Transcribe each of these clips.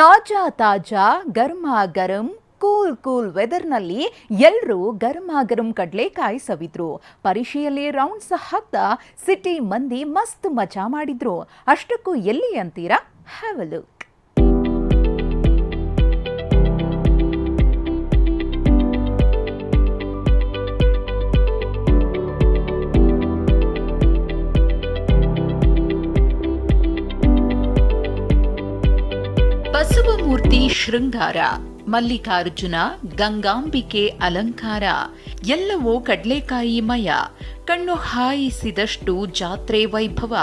ತಾಜಾ ತಾಜಾ ಗರ್ಮ ಗರಂ cool cool ವೆದರ್ನಲ್ಲಿ ಎಲ್ಲರೂ ಗರಮ ಗರಂ ಕಡಲೆಕಾಯಿ ಸವಿದ್ರು. ಪರಿಷೆಯಲ್ಲಿ ರೌಂಡ್ಸ್ ಹಾಕ್ತಾ ಸಿಟಿ ಮಂದಿ ಮಸ್ತ್ ಮಜಾ ಮಾಡಿದ್ರು. ಅಷ್ಟಕ್ಕೂ ಎಲ್ಲಿ ಅಂತೀರಾ? ಹ್ಯಾವ್ ಬಸವಮೂರ್ತಿ ಶೃಂಗಾರ, ಮಲ್ಲಿಕಾರ್ಜುನ, ಗಂಗಾಂಬಿಕೆ ಅಲಂಕಾರ, ಎಲ್ಲವೂ ಕಡ್ಲೆಕಾಯಿ ಮಯ, ಕಣ್ಣು ಹಾಯಿಸಿದಷ್ಟು ಜಾತ್ರೆ ವೈಭವ.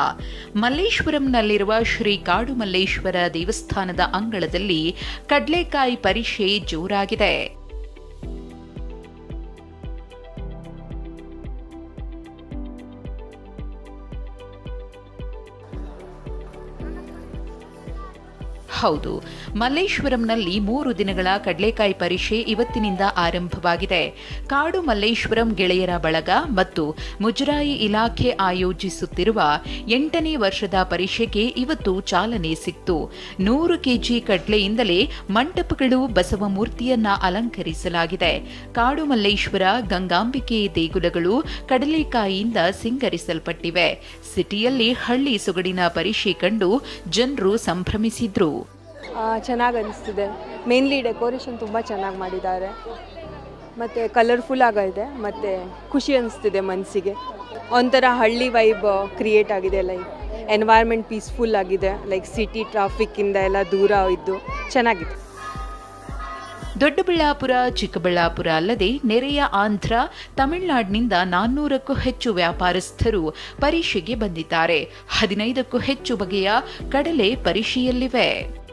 ಮಲ್ಲೇಶ್ವರಂನಲ್ಲಿರುವ ಶ್ರೀ ಕಾಡು ಮಲ್ಲೇಶ್ವರ ದೇವಸ್ಥಾನದ ಅಂಗಳದಲ್ಲಿ ಕಡ್ಲೆಕಾಯಿ ಪರಿಷೆ ಜೋರಾಗಿದೆ. ಹೌದು. ಮಲ್ಲೇಶ್ವರಂನಲ್ಲಿ ಮೂರು ದಿನಗಳ ಕಡಲೆಕಾಯಿ ಪರಿಷೆ ಇವತ್ತಿನಿಂದ ಆರಂಭವಾಗಿದೆ. ಕಾಡು ಮಲ್ಲೇಶ್ವರಂ ಗೆಳೆಯರ ಬಳಗ ಮತ್ತು ಮುಜರಾಯಿ ಇಲಾಖೆ ಆಯೋಜಿಸುತ್ತಿರುವ ಎಂಟನೇ ವರ್ಷದ ಪರಿಷೆಗೆ ಇವತ್ತು ಚಾಲನೆ ಸಿಕ್ತು. ನೂರು ಕೆಜಿ ಕಡ್ಲೆಯಿಂದಲೇ ಮಂಟಪಗಳು ಬಸವ ಮೂರ್ತಿಯನ್ನ ಅಲಂಕರಿಸಲಾಗಿದೆ. ಕಾಡು ಮಲ್ಲೇಶ್ವರ, ಗಂಗಾಂಬಿಕೆ ದೇಗುಲಗಳು ಕಡಲೆಕಾಯಿಯಿಂದ ಸಿಂಗರಿಸಲ್ಪಟ್ಟಿವೆ. ಸಿಟಿಯಲ್ಲಿ ಹಳ್ಳಿ ಸೊಗಡಿನ ಪರಿಷೆ ಕಂಡು ಜನರು ಸಂಭ್ರಮಿಸಿದ್ರು. ಚೆನ್ನಾಗಿ ಅನಿಸ್ತಿದೆ. ಮೇನ್ಲಿ ಡೆಕೋರೇಷನ್ ತುಂಬ ಚೆನ್ನಾಗಿ ಮಾಡಿದ್ದಾರೆ. ಮತ್ತು ಕಲರ್ಫುಲ್ ಆಗಿದೆ ಮತ್ತು ಖುಷಿ ಅನಿಸ್ತಿದೆ ಮನಸ್ಸಿಗೆ ಒಂಥರ ಹಳ್ಳಿ ವೈಬ್ ಕ್ರಿಯೇಟ್ ಆಗಿದೆ ಲೈಕ್ ಎನ್ವೈರ್ಮೆಂಟ್ ಪೀಸ್ಫುಲ್ ಆಗಿದೆ ಲೈಕ್ ಸಿಟಿ ಟ್ರಾಫಿಕ್ಕಿಂದ ಎಲ್ಲ ದೂರ ಇದ್ದು ಚೆನ್ನಾಗಿದೆ. ದೊಡ್ಡಬಳ್ಳಾಪುರ, ಚಿಕ್ಕಬಳ್ಳಾಪುರ ಅಲ್ಲದೆ ನೆರೆಯ ಆಂಧ್ರ, ತಮಿಳುನಾಡಿನಿಂದ ನಾನ್ನೂರಕ್ಕೂ ಹೆಚ್ಚು ವ್ಯಾಪಾರಸ್ಥರು ಪರೀಕ್ಷೆಗೆ ಬಂದಿದ್ದಾರೆ. ಹದಿನೈದಕ್ಕೂ ಹೆಚ್ಚು ಬಗೆಯ ಕಡಲೆ ಪರೀಕ್ಷೆಯಲ್ಲಿವೆ.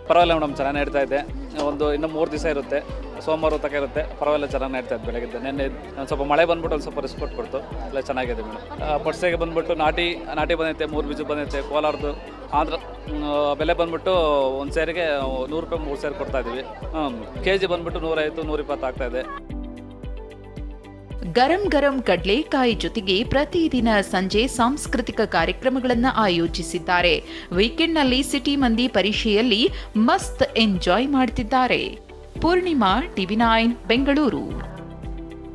ಪರವಾಗಿಲ್ಲ ಮೇಡಮ್, ಚೆನ್ನಾಗಿ ನಡೀತಾ ಇದೆ. ಒಂದು ಇನ್ನೂ ಮೂರು ದಿವಸ ಇರುತ್ತೆ. ಸೋಮವಾರ ತನಕ ಇರುತ್ತೆ. ಪರವಾಗಿಲ್ಲ, ಚೆನ್ನಾಗಿ ನಡೀತಾ ಇದೆ ಬೆಳಗ್ಗೆ ನೆನ್ನೆ ಒಂದು ಸ್ವಲ್ಪ ಮಳೆ ಬಂದ್ಬಿಟ್ಟು ಒಂದು ಸ್ವಲ್ಪ ರೆಸ್ಪೋರ್ಟ್ ಕೊಡ್ತು ಎಲ್ಲ ಚೆನ್ನಾಗಿದೆ ಮೇಡಮ್. ಪಡ್ಸೆಗೆ ಬಂದ್ಬಿಟ್ಟು ನಾಟಿ ನಾಟಿ ಬಂದೈತೆ, ಮೂರು ಬೀಜ ಬಂದೈತೆ, ಕೋಲಾರದು, ಆಂಧ್ರ ಬೆಲೆ ಬಂದ್ಬಿಟ್ಟು ಒಂದು ಸೇರಿಗೆ ನೂರು ರೂಪಾಯಿ, ಮೂರು ಸೇರಿ ಕೊಡ್ತಾ ಇದ್ದೀವಿ ಕೆ ಜಿ ಬಂದ್ಬಿಟ್ಟು ನೂರೈವತ್ತು, ನೂರಿಪ್ಪತ್ತು ಆಗ್ತಾ ಇದೆ. ಗರಂ ಗರಂ ಕಡ್ಲೆಕಾಯಿ ಜೊತೆಗೆ ಪ್ರತಿದಿನ ಸಂಜೆ ಸಾಂಸ್ಕೃತಿಕ ಕಾರ್ಯಕ್ರಮಗಳನ್ನು ಆಯೋಜಿಸಿದ್ದಾರೆ. ವೀಕೆಂಡ್ನಲ್ಲಿ ಸಿಟಿ ಮಂದಿ ಪರೀಕ್ಷೆಯಲ್ಲಿ ಮಸ್ತ್ ಎಂಜಾಯ್ ಮಾಡ್ತಿದ್ದಾರೆ. Poornima TV nine, Bengaluru.